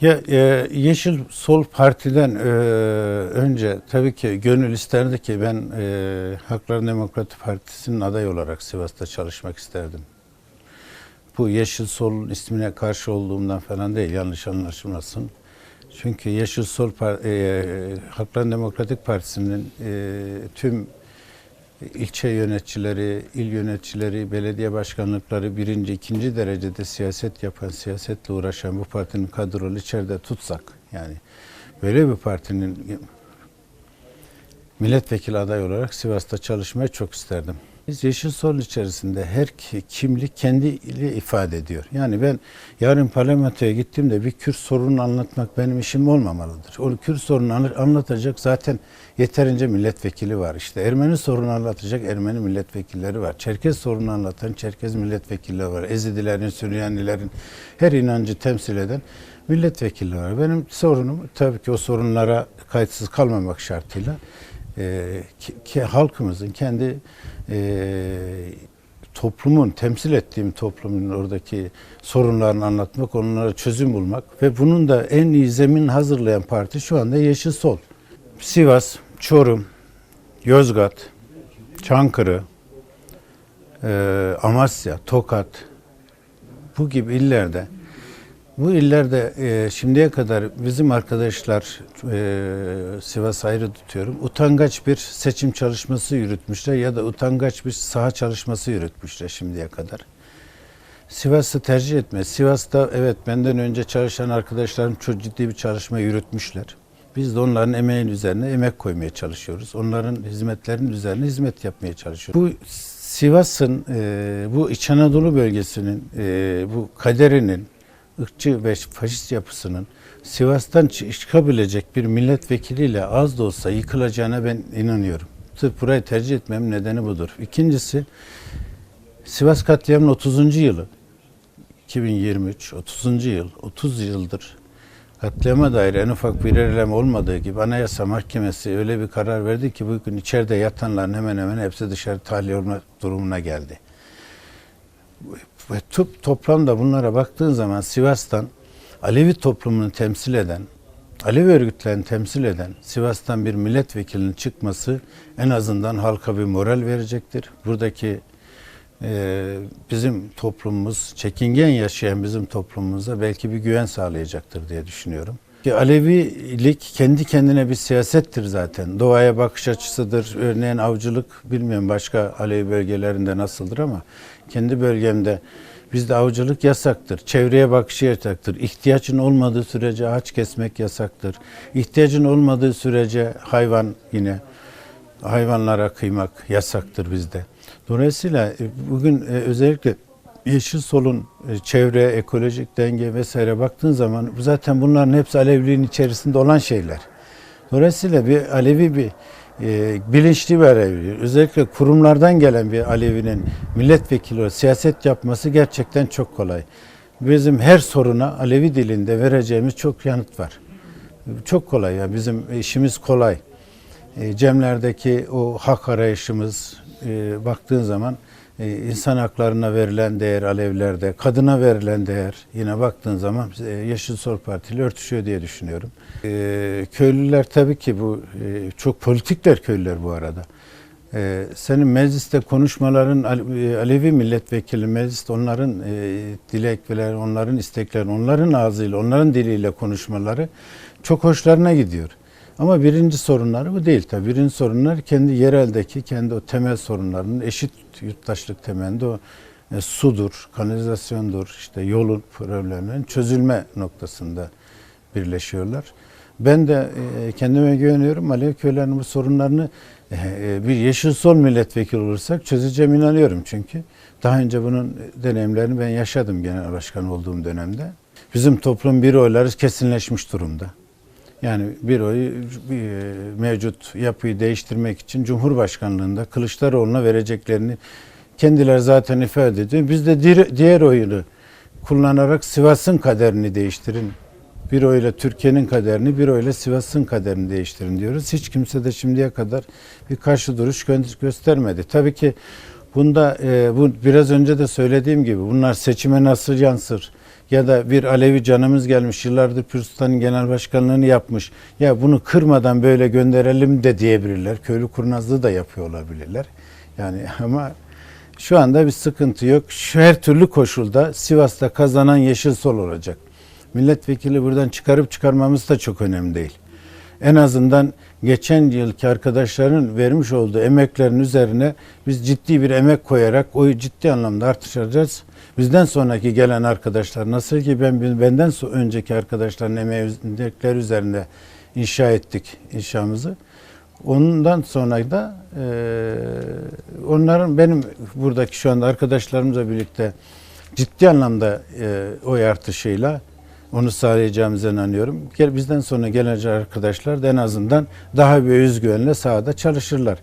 Ya e, Yeşil Sol Parti'den e, önce tabii ki gönül isterdi ki ben e, Haklar Demokrati Partisi'nin aday olarak Sivas'ta çalışmak isterdim. Bu Yeşil Sol'un ismine karşı olduğumdan falan değil, yanlış anlaşılmasın. Çünkü Yeşil Sol Par- e, Haklar Demokratik Partisi'nin e, tüm ilçe yöneticileri, il yöneticileri, belediye başkanlıkları birinci, ikinci derecede siyaset yapan, siyasetle uğraşan bu partinin kadrolu içeride tutsak yani böyle bir partinin milletvekili aday olarak Sivas'ta çalışmayı çok isterdim. Biz Yeşil Sol içerisinde her ki- kimlik kendiyle ifade ediyor. Yani ben yarın parlamentoya gittiğimde bir Kürt sorununu anlatmak benim işim olmamalıdır. O Kürt sorununu anla- anlatacak zaten yeterince milletvekili var. İşte Ermeni sorunu anlatacak Ermeni milletvekilleri var. Çerkez sorunu anlatan Çerkez milletvekilleri var. Ezidilerin, Süryanilerin her inancı temsil eden milletvekilleri var. Benim sorunum tabii ki o sorunlara kayıtsız kalmamak şartıyla e, ki, ki halkımızın kendi e, toplumun temsil ettiğim toplumun oradaki sorunlarını anlatmak, onlara çözüm bulmak ve bunun da en iyi zemin hazırlayan parti şu anda Yeşil Sol. Sivas, Çorum, Yozgat, Çankırı, e, Amasya, Tokat bu gibi illerde bu illerde e, şimdiye kadar bizim arkadaşlar e, Sivas ayrı tutuyorum. Utangaç bir seçim çalışması yürütmüşler ya da utangaç bir saha çalışması yürütmüşler şimdiye kadar. Sivas'ı tercih etme. Sivas'ta evet benden önce çalışan arkadaşlarım çok ciddi bir çalışma yürütmüşler. Biz de onların emeğin üzerine emek koymaya çalışıyoruz. Onların hizmetlerinin üzerine hizmet yapmaya çalışıyoruz. Bu Sivas'ın, e, bu İç Anadolu bölgesinin, e, bu kaderinin, ırkçı ve faşist yapısının Sivas'tan çı- çıkabilecek bir milletvekiliyle az da olsa yıkılacağına ben inanıyorum. Sırf burayı tercih etmem nedeni budur. İkincisi, Sivas katliamının 30. yılı. 2023, 30. yıl, 30 yıldır katliama dair en ufak bir ilerleme olmadığı gibi Anayasa Mahkemesi öyle bir karar verdi ki bugün içeride yatanların hemen hemen hepsi dışarı tahliye olma durumuna geldi. Ve tıp toplamda bunlara baktığın zaman Sivas'tan Alevi toplumunu temsil eden, Alevi örgütlerini temsil eden Sivas'tan bir milletvekilinin çıkması en azından halka bir moral verecektir. Buradaki e, bizim toplumumuz, çekingen yaşayan bizim toplumumuza belki bir güven sağlayacaktır diye düşünüyorum. Ki Alevilik kendi kendine bir siyasettir zaten. Doğaya bakış açısıdır. Örneğin avcılık bilmiyorum başka Alevi bölgelerinde nasıldır ama kendi bölgemde bizde avcılık yasaktır. Çevreye bakışı yasaktır. İhtiyacın olmadığı sürece ağaç kesmek yasaktır. İhtiyacın olmadığı sürece hayvan yine hayvanlara kıymak yasaktır bizde. Dolayısıyla e, bugün e, özellikle Yeşil Sol'un e, çevre, ekolojik denge vesaire baktığın zaman zaten bunların hepsi Aleviliğin içerisinde olan şeyler. Dolayısıyla bir Alevi bir e, bilinçli bir Alevi, özellikle kurumlardan gelen bir Alevi'nin milletvekili olarak siyaset yapması gerçekten çok kolay. Bizim her soruna Alevi dilinde vereceğimiz çok yanıt var. Çok kolay ya bizim işimiz kolay. E, Cemlerdeki o hak arayışımız e, baktığın zaman insan haklarına verilen değer Alevlerde, kadına verilen değer yine baktığın zaman e, Yeşil Sol Parti ile örtüşüyor diye düşünüyorum. E, köylüler tabii ki bu e, çok politikler köylüler bu arada. E, senin mecliste konuşmaların Ale- e, Alevi milletvekili mecliste onların e, dilekleri, onların istekleri, onların ağzıyla, onların diliyle konuşmaları çok hoşlarına gidiyor. Ama birinci sorunları bu değil tabii. Birinci sorunlar kendi yereldeki, kendi o temel sorunlarının eşit yurttaşlık temelinde o e, sudur, kanalizasyondur, işte yolun problemlerinin çözülme noktasında birleşiyorlar. Ben de e, kendime güveniyorum. Alev köylerinin bu sorunlarını e, e, bir yeşil sol milletvekili olursak çözeceğim inanıyorum çünkü. Daha önce bunun deneyimlerini ben yaşadım genel başkan olduğum dönemde. Bizim toplum bir oyları kesinleşmiş durumda. Yani bir oyu bir, e, mevcut yapıyı değiştirmek için Cumhurbaşkanlığında Kılıçdaroğlu'na vereceklerini kendileri zaten ifade ediyor. Biz de diğer, oyunu kullanarak Sivas'ın kaderini değiştirin. Bir oyla Türkiye'nin kaderini, bir oyla Sivas'ın kaderini değiştirin diyoruz. Hiç kimse de şimdiye kadar bir karşı duruş gö- göstermedi. Tabii ki bunda e, bu biraz önce de söylediğim gibi bunlar seçime nasıl yansır? Ya da bir Alevi canımız gelmiş yıllardır Pür Sultan'ın genel başkanlığını yapmış. Ya bunu kırmadan böyle gönderelim de diyebilirler. Köylü kurnazlığı da yapıyor olabilirler. Yani ama şu anda bir sıkıntı yok. Şu her türlü koşulda Sivas'ta kazanan Yeşil Sol olacak. Milletvekili buradan çıkarıp çıkarmamız da çok önemli değil. En azından geçen yılki arkadaşların vermiş olduğu emeklerin üzerine biz ciddi bir emek koyarak oyu ciddi anlamda artıracağız. Bizden sonraki gelen arkadaşlar nasıl ki ben benden önceki arkadaşların emekleri üzerinde inşa ettik inşamızı. Ondan sonra da eee, onların benim buradaki şu anda arkadaşlarımızla birlikte ciddi anlamda eee oy artışıyla onu sağlayacağımıza inanıyorum. Bizden sonra gelecek arkadaşlar da en azından daha bir özgüvenle sahada çalışırlar.